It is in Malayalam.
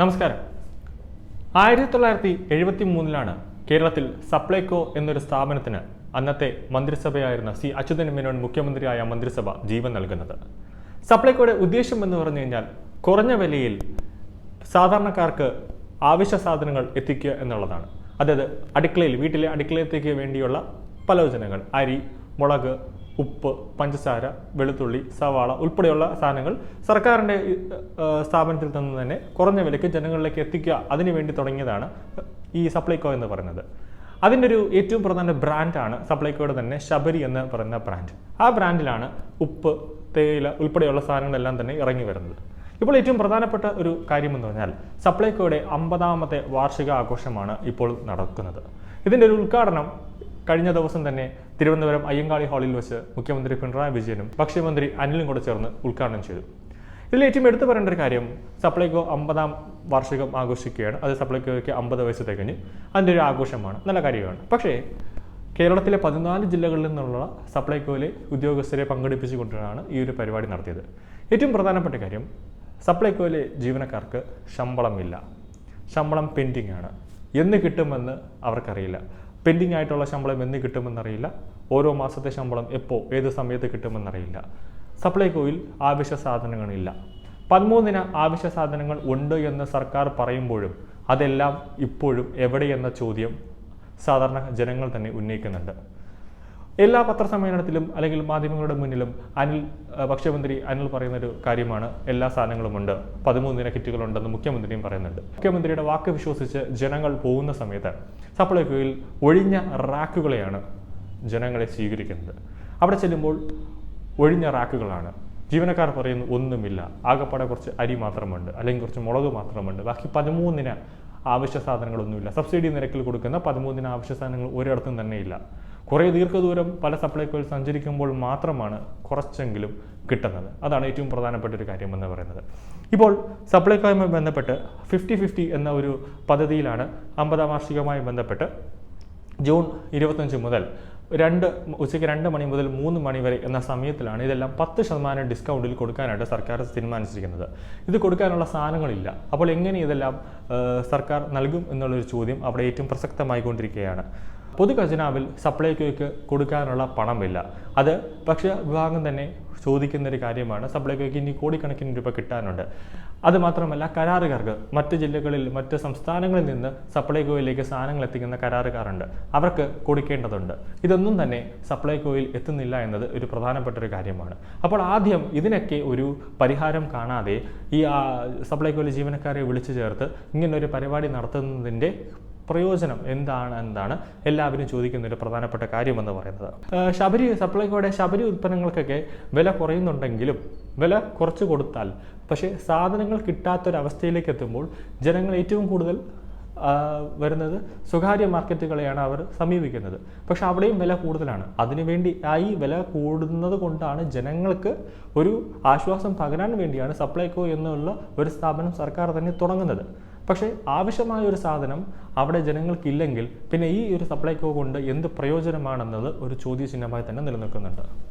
നമസ്കാരം. ആയിരത്തി തൊള്ളായിരത്തി എഴുപത്തി മൂന്നിലാണ് കേരളത്തിൽ സപ്ലൈകോ എന്നൊരു സ്ഥാപനത്തിന് അന്നത്തെ മന്ത്രിസഭയായിരുന്ന സി അച്യുതൻ മേനോൻ മുഖ്യമന്ത്രിയായ മന്ത്രിസഭ ജീവൻ നൽകുന്നത്. സപ്ലൈകോയുടെ ഉദ്ദേശം എന്ന് പറഞ്ഞു കഴിഞ്ഞാൽ കുറഞ്ഞ വിലയിൽ സാധാരണക്കാർക്ക് ആവശ്യ സാധനങ്ങൾ എത്തിക്കുക എന്നുള്ളതാണ്. അതായത് അടുക്കളയിൽ വീട്ടിലെ അടുക്കളയത്തേക്ക് വേണ്ടിയുള്ള പലോചനകൾ അരി മുളക് ഉപ്പ് പഞ്ചസാര വെളുത്തുള്ളി സവാള ഉൾപ്പെടെയുള്ള സാധനങ്ങൾ സർക്കാരിന്റെ സ്ഥാപനത്തിൽ നിന്ന് തന്നെ കുറഞ്ഞ വിലയ്ക്ക് ജനങ്ങളിലേക്ക് എത്തിക്കുക അതിനുവേണ്ടി തുടങ്ങിയതാണ് ഈ സപ്ലൈകോ എന്ന് പറയുന്നത്. അതിന്റെ ഒരു ഏറ്റവും പ്രധാന ബ്രാൻഡാണ് സപ്ലൈകോയുടെ തന്നെ ശബരി എന്ന് പറയുന്ന ബ്രാൻഡ്. ആ ബ്രാൻഡിലാണ് ഉപ്പ് തേയില ഉൾപ്പെടെയുള്ള സാധനങ്ങളെല്ലാം തന്നെ ഇറങ്ങി വരുന്നത്. ഇപ്പോൾ ഏറ്റവും പ്രധാനപ്പെട്ട ഒരു കാര്യം എന്ന് പറഞ്ഞാൽ സപ്ലൈകോയുടെ അമ്പതാമത്തെ വാർഷിക ആഘോഷമാണ് ഇപ്പോൾ നടക്കുന്നത്. ഇതിന്റെ ഒരു ഉദ്ഘാടനം കഴിഞ്ഞ ദിവസം തന്നെ തിരുവനന്തപുരം അയ്യങ്കാളി ഹാളിൽ വെച്ച് മുഖ്യമന്ത്രി പിണറായി വിജയനും ഭക്ഷ്യമന്ത്രി അനിലും കൂടെ ചേർന്ന് ഉദ്ഘാടനം ചെയ്തു. ഇതിൽ ഏറ്റവും എടുത്തു പറയേണ്ട ഒരു കാര്യം സപ്ലൈകോ അമ്പതാം വാർഷികം ആഘോഷിക്കുകയാണ്. അത് സപ്ലൈകോയ്ക്ക് അമ്പത് വയസ്സ് തികഞ്ഞ് അതിന്റെ ഒരു ആഘോഷമാണ്. നല്ല കാര്യമാണ്. പക്ഷേ കേരളത്തിലെ പതിനാല് ജില്ലകളിൽ നിന്നുള്ള സപ്ലൈകോയിലെ ഉദ്യോഗസ്ഥരെ പങ്കെടുപ്പിച്ചുകൊണ്ടാണ് ഈ ഒരു പരിപാടി നടത്തിയത്. ഏറ്റവും പ്രധാനപ്പെട്ട കാര്യം സപ്ലൈകോയിലെ ജീവനക്കാർക്ക് ശമ്പളമില്ല. ശമ്പളം പെൻഡിംഗ് ആണ് എന്ന് കിട്ടുമെന്ന് അവർക്കറിയില്ല. പെൻഡിംഗ് ആയിട്ടുള്ള ശമ്പളം എന്ന് കിട്ടുമെന്നറിയില്ല. ഓരോ മാസത്തെ ശമ്പളം എപ്പോൾ ഏത് സമയത്ത് കിട്ടുമെന്നറിയില്ല. സപ്ലൈകോയിൽ ആവശ്യ സാധനങ്ങളില്ല. പതിമൂന്നിന് ആവശ്യ സാധനങ്ങൾ ഉണ്ട് എന്ന് സർക്കാർ പറയുമ്പോഴും അതെല്ലാം ഇപ്പോഴും എവിടെയെന്ന ചോദ്യം സാധാരണ ജനങ്ങൾ തന്നെ ഉന്നയിക്കുന്നുണ്ട്. എല്ലാ പത്രസമ്മേളനത്തിലും അല്ലെങ്കിൽ മാധ്യമങ്ങളുടെ മുന്നിലും അനിൽ ഭക്ഷ്യമന്ത്രി അനിൽ പറയുന്ന ഒരു കാര്യമാണ്. എല്ലാ സാധനങ്ങളുമുണ്ട്. പതിമൂന്നിന കിറ്റുകളുണ്ടെന്ന് മുഖ്യമന്ത്രിയും പറയുന്നുണ്ട്. മുഖ്യമന്ത്രിയുടെ വാക്ക് വിശ്വസിച്ച് ജനങ്ങൾ പോകുന്ന സമയത്ത് സപ്ലൈകോയിൽ ഒഴിഞ്ഞ റാക്കുകളെയാണ് ജനങ്ങളെ സ്വീകരിക്കുന്നത്. അവിടെ ചെല്ലുമ്പോൾ ഒഴിഞ്ഞ റാക്കുകളാണ്. ജീവനക്കാർ പറയുന്നു ഒന്നുമില്ല. ആകപ്പാടെ കുറച്ച് അരി മാത്രമുണ്ട്. അല്ലെങ്കിൽ കുറച്ച് മുളക് മാത്രമുണ്ട്. ബാക്കി പതിമൂന്നിന് ആവശ്യ സാധനങ്ങളൊന്നുമില്ല. സബ്സിഡി നിരക്കിൽ കൊടുക്കുന്ന പതിമൂന്നിന് ആവശ്യ സാധനങ്ങൾ ഒരിടത്തും തന്നെ ഇല്ല. കുറേ ദീർഘദൂരം പല സപ്ലൈകോയിൽ സഞ്ചരിക്കുമ്പോൾ മാത്രമാണ് കുറച്ചെങ്കിലും കിട്ടുന്നത്. അതാണ് ഏറ്റവും പ്രധാനപ്പെട്ട ഒരു കാര്യം എന്ന് പറയുന്നത്. ഇപ്പോൾ സപ്ലൈകോയുമായി ബന്ധപ്പെട്ട് ഫിഫ്റ്റി ഫിഫ്റ്റി എന്ന ഒരു പദ്ധതിയിലാണ് അമ്പതാം വാർഷികവുമായി ബന്ധപ്പെട്ട് ജൂൺ ഇരുപത്തഞ്ച് മുതൽ രണ്ട് ഉച്ചയ്ക്ക് രണ്ട് മണി മുതൽ മൂന്ന് മണി വരെ എന്ന സമയത്തിലാണ് ഇതെല്ലാം പത്ത് ശതമാനം ഡിസ്കൗണ്ടിൽ കൊടുക്കാനായിട്ട് സർക്കാർ തീരുമാനിച്ചിരിക്കുന്നത്. ഇത് കൊടുക്കാനുള്ള സാധനങ്ങളില്ല. അപ്പോൾ എങ്ങനെ ഇതെല്ലാം സർക്കാർ നൽകും എന്നുള്ളൊരു ചോദ്യം അവിടെ ഏറ്റവും പ്രസക്തമായിക്കൊണ്ടിരിക്കുകയാണ്. പൊതു ഖജനാവിൽ സപ്ലൈകോയ്ക്ക് കൊടുക്കാനുള്ള പണമില്ല. അത് ഭക്ഷ്യ വിഭാഗം തന്നെ ചോദിക്കുന്ന ഒരു കാര്യമാണ്. സപ്ലൈകോയ്ക്ക് ഇനി കോടിക്കണക്കിന് രൂപ കിട്ടാനുണ്ട്. അത് മാത്രമല്ല കരാറുകാർക്ക് മറ്റ് ജില്ലകളിൽ മറ്റ് സംസ്ഥാനങ്ങളിൽ നിന്ന് സപ്ലൈകോയിലേക്ക് സാധനങ്ങൾ എത്തിക്കുന്ന കരാറുകാരുണ്ട്. അവർക്ക് കൊടുക്കേണ്ടതുണ്ട്. ഇതൊന്നും തന്നെ സപ്ലൈകോയിൽ എത്തുന്നില്ല എന്നത് ഒരു പ്രധാനപ്പെട്ട ഒരു കാര്യമാണ്. അപ്പോൾ ആദ്യം ഇതിനൊക്കെ ഒരു പരിഹാരം കാണാതെ ഈ സപ്ലൈകോയിലെ ജീവനക്കാരെ വിളിച്ചു ചേർത്ത് ഇങ്ങനൊരു പരിപാടി നടത്തുന്നതിന്റെ പ്രയോജനം എന്താണ് എന്താണ് എല്ലാവരും ചോദിക്കുന്ന ഒരു പ്രധാനപ്പെട്ട കാര്യമെന്ന് പറയുന്നത്. ശബരി സപ്ലൈകോയുടെ ശബരി ഉൽപ്പന്നങ്ങൾക്കൊക്കെ വില കുറയുന്നുണ്ടെങ്കിലും വില കുറച്ച് കൊടുത്താൽ. പക്ഷേ സാധനങ്ങൾ കിട്ടാത്തൊരവസ്ഥയിലേക്ക് എത്തുമ്പോൾ ജനങ്ങൾ ഏറ്റവും കൂടുതൽ വരുന്നത് സ്വകാര്യ മാർക്കറ്റുകളെയാണ് അവർ സമീപിക്കുന്നത്. പക്ഷെ അവിടെയും വില കൂടുതലാണ്. അതിനുവേണ്ടി ആ ഈ വില കൂടുന്നത് കൊണ്ടാണ് ജനങ്ങൾക്ക് ഒരു ആശ്വാസം പകരാൻ വേണ്ടിയാണ് സപ്ലൈകോ എന്നുള്ള ഒരു സ്ഥാപനം സർക്കാർ തന്നെ തുടങ്ങുന്നത്. പക്ഷേ ആവശ്യമായ ഒരു സാധനം അവിടെ ജനങ്ങൾക്കില്ലെങ്കിൽ പിന്നെ ഈ ഒരു സപ്ലൈകോ കൊണ്ട് എന്ത് പ്രയോജനമാണെന്നത് ഒരു ചോദ്യചിഹ്നമായി തന്നെ നിലനിൽക്കുന്നുണ്ട്.